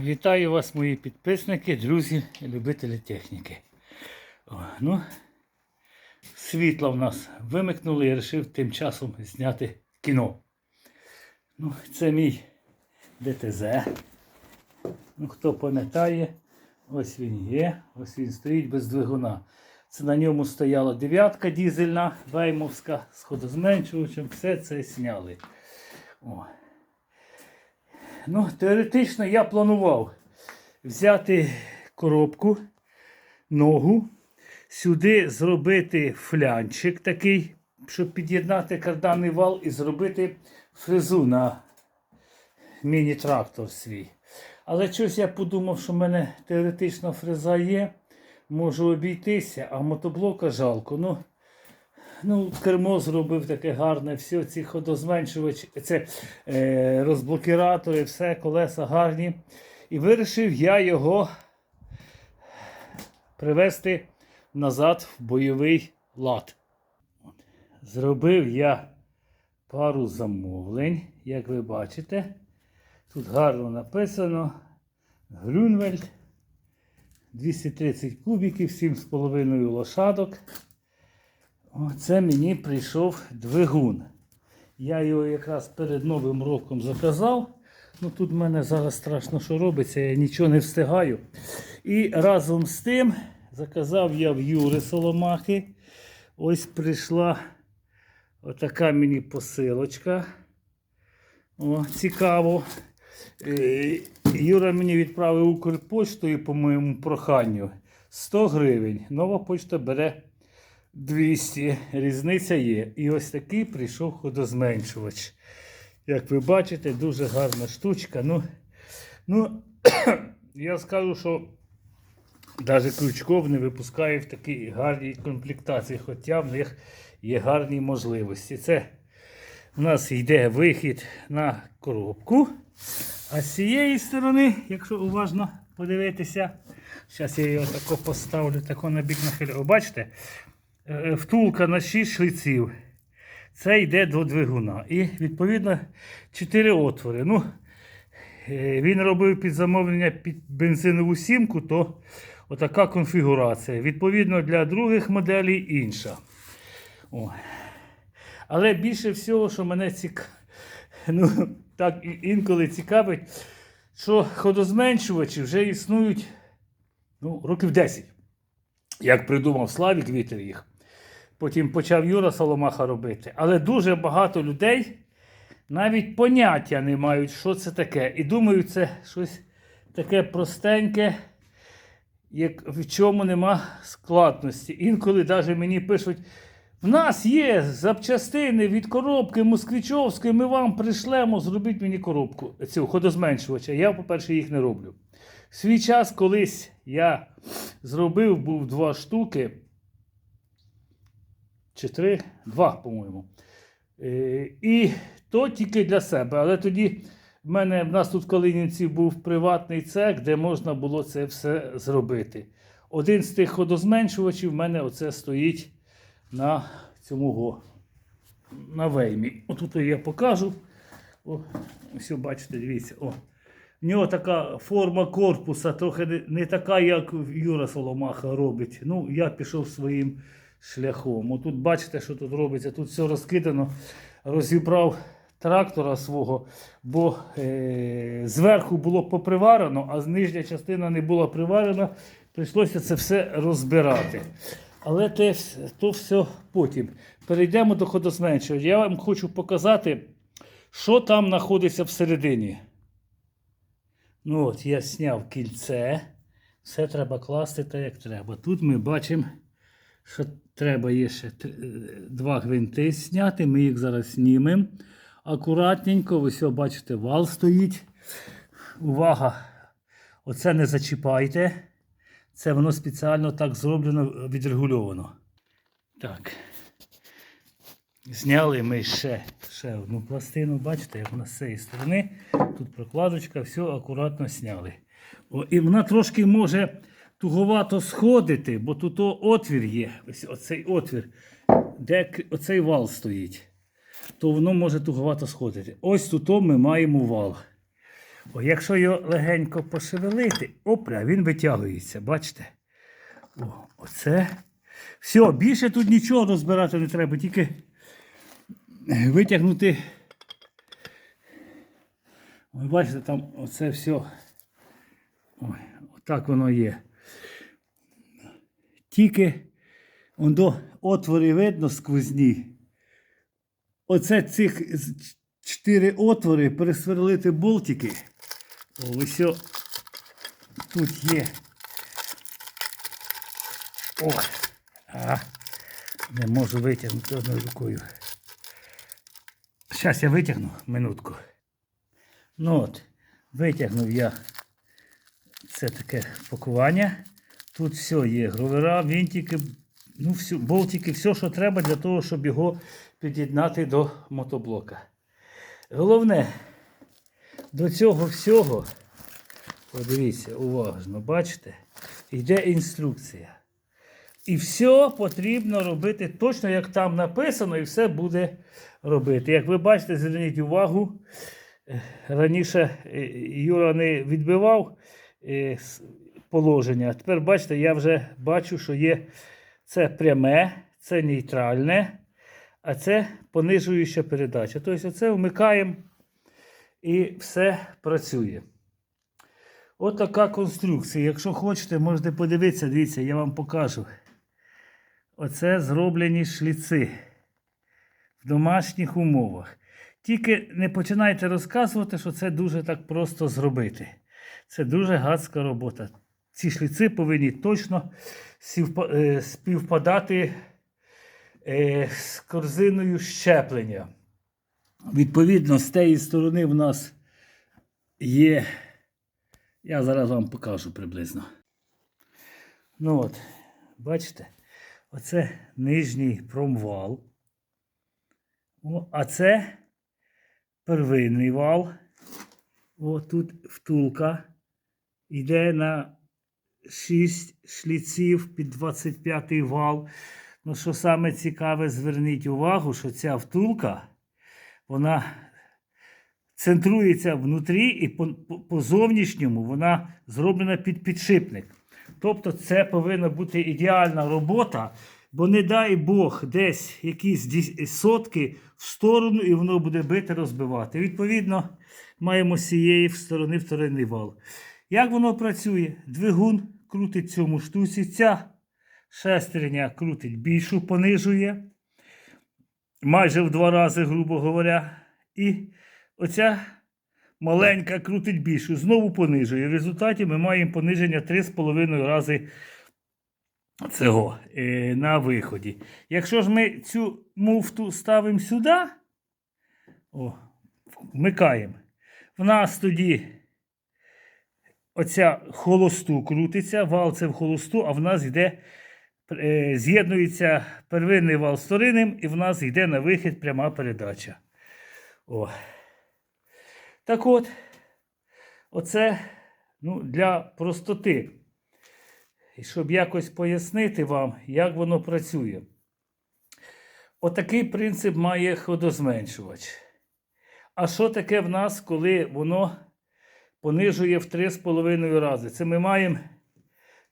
Вітаю вас, мої підписники, друзі, і любителі техніки. О, ну, світло в нас вимикнули і вирішив тим часом зняти кіно. Ну, це мій ДТЗ. Ну, хто пам'ятає, ось він є, ось він стоїть без двигуна. Це на ньому стояла дев'ятка дізельна, веймовська, з ходозменшувачем, все це зняли. О. Ну, теоретично я планував взяти коробку, ногу, сюди зробити флянчик такий, щоб під'єднати карданний вал і зробити фрезу на міні-трактор свій. Але щось я подумав, що в мене теоретично фреза є, можу обійтися, а мотоблока жалко. Ну, Ну, кермо зробив таке гарне, всі ці ходозменшувачі, це е, розблокіратори, все, колеса гарні. І вирішив я його привести назад в бойовий лад. Зробив я пару замовлень, як ви бачите. Тут гарно написано Грюнвельд. 230 кубіків, 7,5 лошадок. Оце мені прийшов двигун. Я його якраз перед Новим роком заказав. Ну Тут в мене зараз страшно, що робиться, я нічого не встигаю. І разом з тим заказав я в Юри Соломахи. Ось прийшла отака мені посилочка. О, Цікаво. Е, Юра мені відправив Укрпоштою по моєму проханню 100 гривень. Нова почта бере 200. Різниця є. І ось такий прийшов ходозменшувач. Як ви бачите, дуже гарна штучка. Ну, ну я скажу, що навіть Крючков не випускає в такій гарній комплектації, хоча в них є гарні можливості. Це у нас йде вихід на коробку. А з цієї сторони, якщо уважно подивитися, зараз я його тако поставлю тако на бік нахилю. Бачите? Е, Втулка на 6 шлиців. Це йде до двигуна. І відповідно 4 отвори. Ну, е, він робив під замовлення під бензинову сімку, то отака конфігурація. Відповідно, для других моделей інша. О. Але більше всього, що мене цікавить, ну, так інколи цікавить, що ходозменшувачі вже існують ну, років 10. Як придумав Славік Вітер їх. Потім почав Юра Соломаха робити. Але дуже багато людей навіть поняття не мають, що це таке. І думають, це щось таке простеньке, як, в чому нема складності. Інколи навіть мені пишуть. В нас є запчастини від коробки Москвичовської, ми вам пришлемо, зробіть мені коробку цю ходозменшувача. Я, по-перше, їх не роблю. В свій час колись я зробив був два штуки. Чи три? Два, по-моєму. Е, І то тільки для себе. Але тоді в мене в нас тут в Калинівці був приватний цех, де можна було це все зробити. Один з тих ходозменшувачів в мене оце стоїть на цьому на веймі. Отут я покажу. О, ось бачите, дивіться. О. В нього така форма корпуса, трохи не така, як Юра Соломаха робить. Ну, я пішов своїм шляхом. Отут бачите, що тут робиться. Тут все розкидано. Розібрав трактора свого, бо е, зверху було поприварено, а нижня частина не була приварена. Прийшлося це все розбирати. Але те, то все потім. Перейдемо до ходозменшувача. Я вам хочу показати, що там знаходиться всередині. Ну от, я зняв кільце. Все треба класти так, як треба. Тут ми бачимо, що треба є ще е, два гвинти зняти. Ми їх зараз знімемо. Акуратненько, ви все бачите, вал стоїть. Увага! Оце не зачіпайте. Це воно спеціально так зроблено, відрегульовано. Так. Зняли ми ще, ще одну пластину. Бачите, як вона з цієї сторони. Тут прокладочка, все акуратно зняли. О, і вона трошки може туговато сходити, бо тут отвір є. Ось оцей отвір, де оцей вал стоїть. То воно може туговато сходити. Ось тут ми маємо вал. О, якщо його легенько пошевелити, опля, він витягується, бачите? О, оце. Все, більше тут нічого розбирати не треба, тільки витягнути. Ви бачите, там оце все. Ой, отак воно є. Тільки он до отвори видно сквозні. Оце цих чотири отвори пересверлити болтики. Ось тут є. О, а, не можу витягнути одною рукою. Зараз я витягну минутку. Ну от, витягнув я це таке пакування. Тут все є. Гровера, вінтики, ну, всю, болтики, все, що треба для того, щоб його під'єднати до мотоблока. Головне, до цього всього, подивіться, уважно, бачите, йде інструкція. І все потрібно робити точно, як там написано, і все буде робити. Як ви бачите, зверніть увагу, е, раніше е, Юра не відбивав е, положення. Тепер бачите, я вже бачу, що є це пряме, це нейтральне, а це понижуюча передача. Тобто це вмикаємо і все працює. От така конструкція. Якщо хочете, можете подивитися, дивіться, я вам покажу. Оце зроблені шліци в домашніх умовах. Тільки не починайте розказувати, що це дуже так просто зробити. Це дуже гадська робота. Ці шліци повинні точно е, співпадати е, з корзиною щеплення. Відповідно, з тієї сторони в нас є. Я зараз вам покажу приблизно. Ну от, бачите, оце нижній промвал. А це первинний вал. О, тут втулка. Йде на 6 шліців під 25 вал. Ну, що саме цікаве, зверніть увагу, що ця втулка, вона центрується внутрі і по, по, по зовнішньому вона зроблена під підшипник. Тобто це повинна бути ідеальна робота, бо не дай Бог десь якісь сотки в сторону і воно буде бити, розбивати. Відповідно, маємо з цієї сторони вторинний вал. Як воно працює? Двигун крутить цьому штуці, ця шестерня крутить більшу, понижує майже в два рази, грубо говоря. І оця маленька крутить більшу, знову понижує. В результаті ми маємо пониження 3,5 рази цього е, на виході. Якщо ж ми цю муфту ставимо сюди, о, вмикаємо, в нас тоді оця холосту крутиться, вал це в холосту, а в нас йде, е, з'єднується первинний вал з вторинним, і в нас йде на вихід пряма передача. О. Так от, оце ну, для простоти. І щоб якось пояснити вам, як воно працює. Отакий принцип має ходозменшувач. А що таке в нас, коли воно понижує в 3,5 рази? Це ми маємо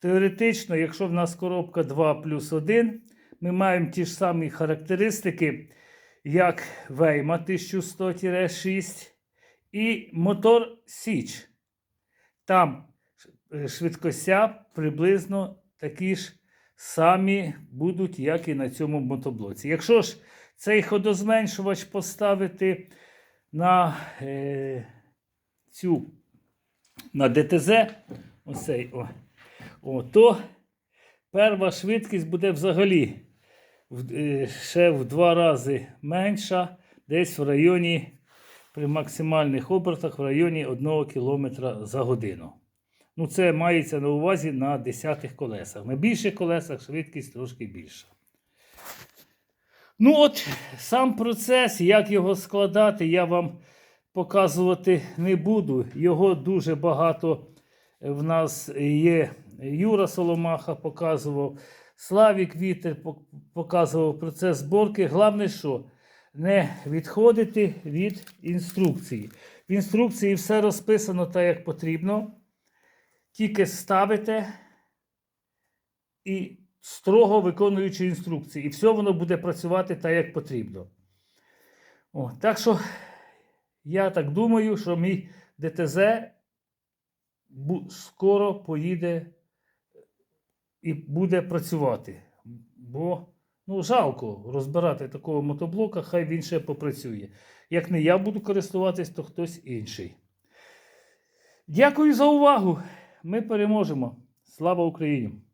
теоретично, якщо в нас коробка 2 плюс 1, ми маємо ті ж самі характеристики, як Вейма 1100-6 і мотор Січ. Там е, швидкостя приблизно такі ж самі будуть, як і на цьому мотоблоці. Якщо ж цей ходозменшувач поставити на е, цю на ДТЗ, оцей, о, о, то перша швидкість буде взагалі в- е, ще в два рази менша, десь в районі при максимальних обертах в районі 1 км за годину. Ну, це мається на увазі на 10 колесах. На більших колесах швидкість трошки більша. Ну, от сам процес, як його складати, я вам показувати не буду. Його дуже багато в нас є. Юра Соломаха показував, Славік Вітер показував процес зборки. Головне, що не відходити від інструкції. В інструкції все розписано так, як потрібно. Тільки ставите і строго виконуючи інструкції. І все воно буде працювати так, як потрібно. О, так що я так думаю, що мій ДТЗ скоро поїде і буде працювати. Бо ну, жалко розбирати такого мотоблока, хай він ще попрацює. Як не я буду користуватись, то хтось інший. Дякую за увагу. Ми переможемо. Слава Україні!